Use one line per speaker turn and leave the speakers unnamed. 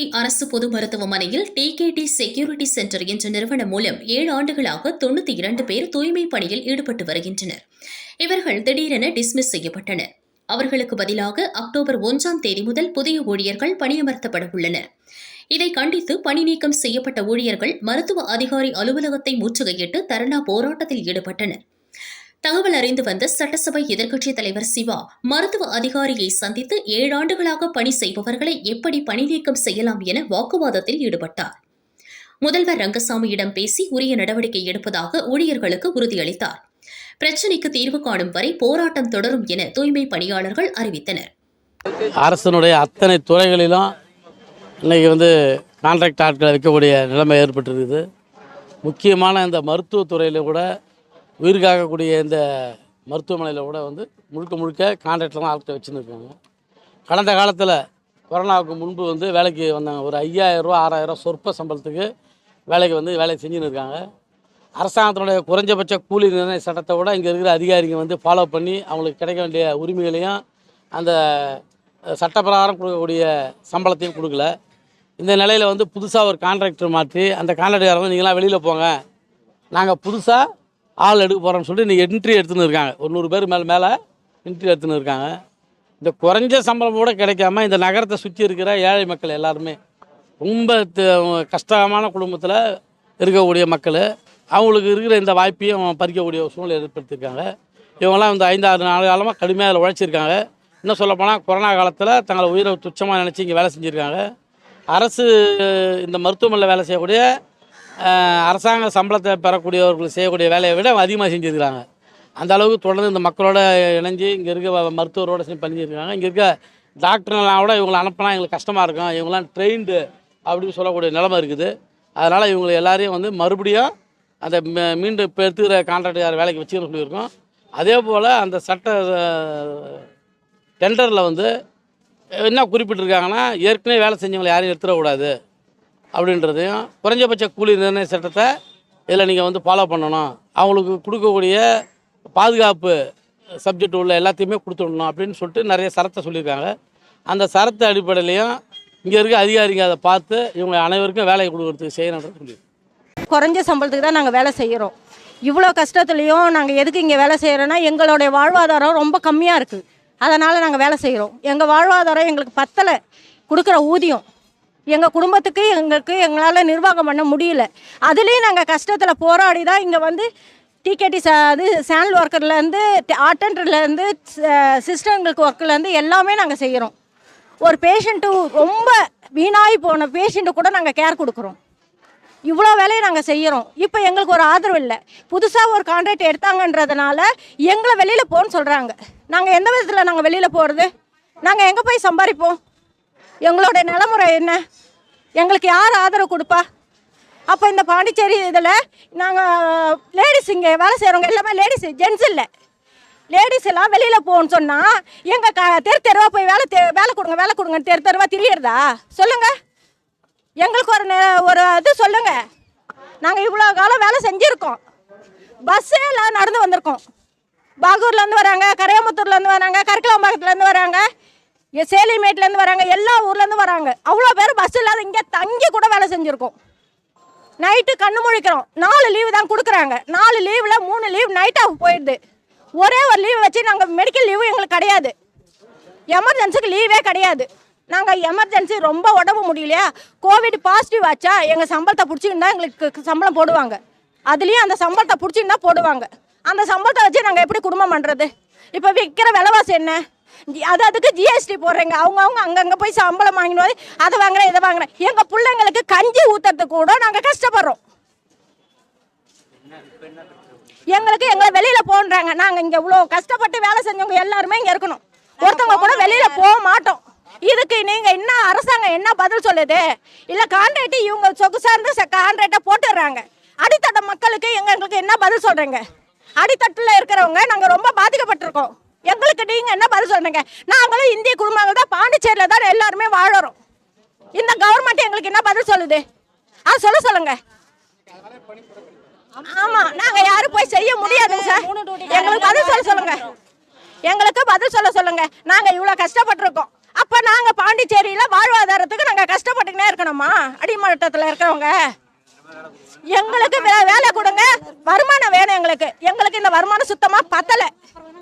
பாண்டிச்சேரி அரசு பொது மருத்துவமனையில் டிகேடி செக்யூரிட்டி சென்டர் என்ற நிறுவனம் மூலம் ஏழு ஆண்டுகளாக தொண்ணூத்தி இரண்டு பேர் தூய்மை பணியில் ஈடுபட்டு வருகின்றனர். இவர்கள் திடீரென டிஸ்மிஸ் செய்யப்பட்டனர். அவர்களுக்கு பதிலாக அக்டோபர் ஒன்றாம் தேதி முதல் புதிய ஊழியர்கள் பணியமர்த்தப்பட உள்ளனர். இதை கண்டித்து பணி நீக்கம் செய்யப்பட்ட ஊழியர்கள் மருத்துவ அதிகாரி அலுவலகத்தை முற்றுகையிட்டு தர்ணா போராட்டத்தில் ஈடுபட்டனர். தகவல் அறிந்து வந்த சட்டசபை எதிர்க்கட்சித் தலைவர் சிவா மருத்துவ அதிகாரியை சந்தித்து ஏழாண்டுகளாக பணி செய்பவர்களை எப்படி பணி நீக்கம் செய்யலாம் என வாக்குவாதத்தில் ஈடுபட்டார். முதல்வர் ரங்கசாமியிடம் பேசி உரிய நடவடிக்கை எடுப்பதாக ஊழியர்களுக்கு உறுதியளித்தார். பிரச்சினைக்கு தீர்வு காணும் வரை போராட்டம் தொடரும் என தூய்மை பணியாளர்கள் அறிவித்தனர்.
அரசனுடைய அத்தனை துறைகளிலும் இன்னைக்கு வந்து கான்ட்ராக்ட் ஆட்களை வைக்கக்கூடிய நிலைமை ஏற்பட்டிருக்குது. முக்கியமான இந்த மருத்துவத்துறையில் கூட உயிர்காக்கக்கூடிய இந்த மருத்துவமனையில் கூட வந்து முழுக்க முழுக்க கான்ட்ராக்டில் தான் ஆட்களை வச்சுருக்காங்க கடந்த காலத்தில் கொரோனாவுக்கு முன்பு வந்து வேலைக்கு வந்தாங்க. ஒரு ஐயாயிரரூவா ஆறாயிரம் சொற்ப சம்பளத்துக்கு வேலைக்கு வந்து வேலை செஞ்சுன்னு இருக்காங்க அரசாங்கத்தினுடைய குறைஞ்சபட்ச கூலி நிர்ணய சட்டத்தை விட இங்கே இருக்கிற அதிகாரிங்க வந்து ஃபாலோ பண்ணி அவங்களுக்கு கிடைக்க வேண்டிய உரிமைகளையும் அந்த சட்டப்பிரகாரம் கொடுக்கக்கூடிய சம்பளத்தையும் கொடுக்கல. இந்த நிலையில் வந்து புதுசாக ஒரு கான்ட்ராக்டர் மாற்றி அந்த கான்ட்ராக்டர் வந்து நீங்களாம் வெளியில் போங்க. நாங்கள் புதுசாக ஆள் எடுக்க போகிறோம்னு சொல்லிட்டு இன்றைக்கி என்ட்ரி எடுத்துன்னு இருக்காங்க. ஒரு நூறு பேர் மேலே மேலே என்ட்ரி எடுத்துன்னு இருக்காங்க. இந்த குறைஞ்ச சம்பளம் கூட கிடைக்காம இந்த நகரத்தை சுற்றி இருக்கிற ஏழை மக்கள் எல்லாருமே ரொம்ப த- கஷ்டமான குடும்பத்தில் இருக்கக்கூடிய மக்கள் அவங்களுக்கு இருக்கிற இந்த வாய்ப்பையும் பறிக்கக்கூடிய சூழ்நிலை ஏற்படுத்தியிருக்காங்க. இவங்கெல்லாம் இந்த ஐந்தாறு நாலு காலமாக கடுமையாக அதில் உழைச்சிருக்காங்க. இன்னும் சொல்லப்போனால் கொரோனா காலத்தில் தங்களை உயிரை துச்சமாக நினச்சி இங்கே வேலை செஞ்சுருக்காங்க. அரசு இந்த மருத்துவமனையில் வேலை செய்யக்கூடிய அரசாங்க சம்பளத்தை பெறக்கூடியவர்கள் செய்யக்கூடிய வேலையை விட அதிகமாக செஞ்சுருக்கிறாங்க. அந்த அளவுக்கு தொடர்ந்து இந்த மக்களோட இணைஞ்சு இங்கே இருக்க வ- மருத்துவரோட சேர்ந்து பண்ணியிருக்காங்க. இங்கே இருக்க டாக்டர்லாம் கூட இவங்களை அனுப்பினா எங்களுக்கு கஷ்டமாக இருக்கும். இவங்களாம் ட்ரெயின்டு அப்படின்னு சொல்லக்கூடிய நிலமை இருக்குது. அதனால் இவங்களை எல்லாரையும் வந்து மறுபடியும் அந்த மீண்டும் இப்போ எடுத்துக்கிற கான்ட்ராக்டர் யார் வேலைக்கு வச்சுக்கணும் சொல்லியிருக்கோம். அதே போல் அந்த சட்ட டெண்டரில் வந்து என்ன குறிப்பிட்டிருக்காங்கன்னா ஏற்கனவே வேலை செஞ்சவங்களை யாரையும் எடுத்துடக்கூடாது அப்படின்றதையும் குறைஞ்சபட்ச கூலி நிர்ணய சட்டத்தை இதில் நீங்கள் வந்து ஃபாலோ பண்ணணும். அவங்களுக்கு கொடுக்கக்கூடிய பாதுகாப்பு சப்ஜெக்ட் உள்ள எல்லாத்தையுமே கொடுத்துடணும் அப்படின்னு சொல்லிட்டு நிறைய சரத்தை சொல்லியிருக்காங்க. அந்த சரத்து அடிப்படையிலையும் இங்கே இருக்க அதிகாரிங்க அதை பார்த்து இவங்க அனைவருக்கும் வேலையை கொடுக்கறதுக்கு செய்யணுன்றது சொல்லியிருக்காங்க.
குறைஞ்ச சம்பளத்துக்கு தான் நாங்கள் வேலை செய்கிறோம் இவ்வளோ கஷ்டத்துலேயும் நாங்கள் எதுக்கு இங்கே வேலை செய்கிறோன்னா எங்களுடைய வாழ்வாதாரம் ரொம்ப கம்மியாக இருக்குது அதனால் நாங்கள் வேலை செய்கிறோம் எங்கள் வாழ்வாதாரம் எங்களுக்கு பத்தலை. கொடுக்குற ஊதியம். எங்கள் குடும்பத்துக்கு எங்களுக்கு எங்களால் நிர்வாகம் பண்ண முடியல. அதுலேயும் நாங்கள் கஷ்டத்தில் போராடி தான் இங்கே வந்து டிகேடி ச அது சேனல் ஒர்க்கர்லேருந்து அட்டண்டர்லேருந்து சிஸ்டங்களுக்கு ஒர்க்லேருந்து எல்லாமே நாங்கள் செய்கிறோம் ஒரு பேஷண்ட்டு ரொம்ப வீணாகி போன பேஷண்ட்டு கூட நாங்கள் கேர் கொடுக்குறோம். இவ்வளோ வேலையை நாங்கள் செய்கிறோம் இப்போ எங்களுக்கு ஒரு ஆதரவு இல்லை. புதுசாக ஒரு கான்ட்ராக்ட் எடுத்தாங்கன்றதுனால எங்களை வெளியில் போகணும்னு சொல்கிறாங்க நாங்கள் எந்த விதத்தில் நாங்கள் வெளியில் போகிறது நாங்கள் எங்கே போய் சம்பாதிப்போம் எங்களோட நிலமுறை என்ன? எங்களுக்கு யார் ஆதரவு கொடுப்பா? அப்போ இந்த பாண்டிச்சேரி இதில் நாங்கள் லேடிஸ் இங்கே வேலை செய்கிறவங்க எல்லாமே லேடிஸ் ஜென்ஸ் இல்லை. லேடிஸ் எல்லாம் வெளியில் போகணும்னு சொன்னால் எங்கள் க தெரு தெருவாக போய் வேலை தெ வேலை கொடுங்க வேலை கொடுங்க தெரு தெருவாக திரியறதா? சொல்லுங்கள் எங்களுக்கு ஒரு ஒரு இது சொல்லுங்கள் நாங்கள் இவ்வளோ காலம் வேலை செஞ்சுருக்கோம். பஸ்ஸே எல்லாம் நடந்து வந்திருக்கோம். பாகூர்லேருந்து வராங்க கரையாமுத்தூர்லேருந்து வராங்க கருக்கலாம்பாக்கத்துலேருந்து வராங்க. சேலிமேட்லேருந்து வராங்க எல்லா ஊர்லேருந்து வராங்க. அவ்வளோ பேர் பஸ் இல்லாத இங்கே தங்கி கூட வேலை செஞ்சுருக்கோம். நைட்டு கண்ணு முழிக்கிறோம் நாலு லீவு தான் கொடுக்குறாங்க. நாலு லீவில் மூணு லீவ் நைட்டாக போயிடுது. ஒரே ஒரு லீவ் வச்சு நாங்கள் மெடிக்கல் லீவு எங்களுக்கு கிடையாது. எமர்ஜென்சிக்கு லீவே கிடையாது. நாங்கள் எமர்ஜென்சி ரொம்ப உடம்பு முடியலையா? கோவிட் பாசிட்டிவ் ஆச்சா? எங்கள் சம்பளத்தை பிடிச்சிருந்தா எங்களுக்கு சம்பளம் போடுவாங்க. அதுலேயும் அந்த சம்பளத்தை பிடிச்சிருந்தா போடுவாங்க. அந்த சம்பளத்தை வச்சு நாங்கள் எப்படி குடும்பம் பண்ணுறது இப்போ விற்கிற விலைவாசி என்ன? அது அதுக்கு ஜிஎஸ்டி போடுறீங்க. அவங்கவுங்க அங்கங்கே போய் சம்பளம் வாங்கினோம் அதை வாங்குறேன் இதை வாங்குறேன். எங்கள் பிள்ளைங்களுக்கு கஞ்சி ஊற்றுறதுக்கு கூட நாங்கள் கஷ்டப்படுறோம். எங்களுக்கு எங்களை வெளியில் போன்றாங்க நாங்கள் இங்கே இவ்வளோ கஷ்டப்பட்டு வேலை செஞ்சவங்க எல்லாருமே இங்கே இருக்கணும். ஒருத்தவங்க கூட வெளியில் போக மாட்டோம். இதுக்கு நீங்க என்ன அரசாங்கம் என்ன பதில் சொல்லுது? இல்ல கான்ட்ராக்ட் இவங்க சொகுசா இருந்து கான்ட்ராக்டை போட்டுடுறாங்க. அடித்தட்ட மக்களுக்கு எங்களுக்கு என்ன பதில் சொல்றீங்க? அடித்தட்டுல இருக்கிறவங்க நாங்க ரொம்ப பாதிக்கப்பட்டிருக்கோம். எங்களுக்கு நீங்கள் என்ன பதில் சொல்றீங்க? நாங்களும் இந்திய குடும்பங்கள் தான் பாண்டிச்சேரியில் தான் எல்லாருமே வாழறோம். இந்த கவர்மெண்ட் எங்களுக்கு என்ன பதில் சொல்லுது? ஆ சொல்ல சொல்லுங்க. ஆமா நாங்க யாரும் போய் செய்ய முடியாதுங்க சார். எங்களுக்கு பதில் சொல்ல சொல்லுங்க. எங்களுக்கு பதில் சொல்ல சொல்லுங்க. நாங்க இவ்வளவு கஷ்டப்பட்டிருக்கோம். அப்ப அப்போ நாங்கள் பாண்டிச்சேரியில் வாழ்வாதாரத்துக்கு நாங்கள் கஷ்டப்பட்டுக்கினே இருக்கணுமா? அடிமட்டத்துல இருக்கிறவங்க. எங்களுக்கு வே- வேலை கொடுங்க. வருமானம் வேணும் எங்களுக்கு. எங்களுக்கு இந்த வருமானம் சுத்தமாக பத்தலை.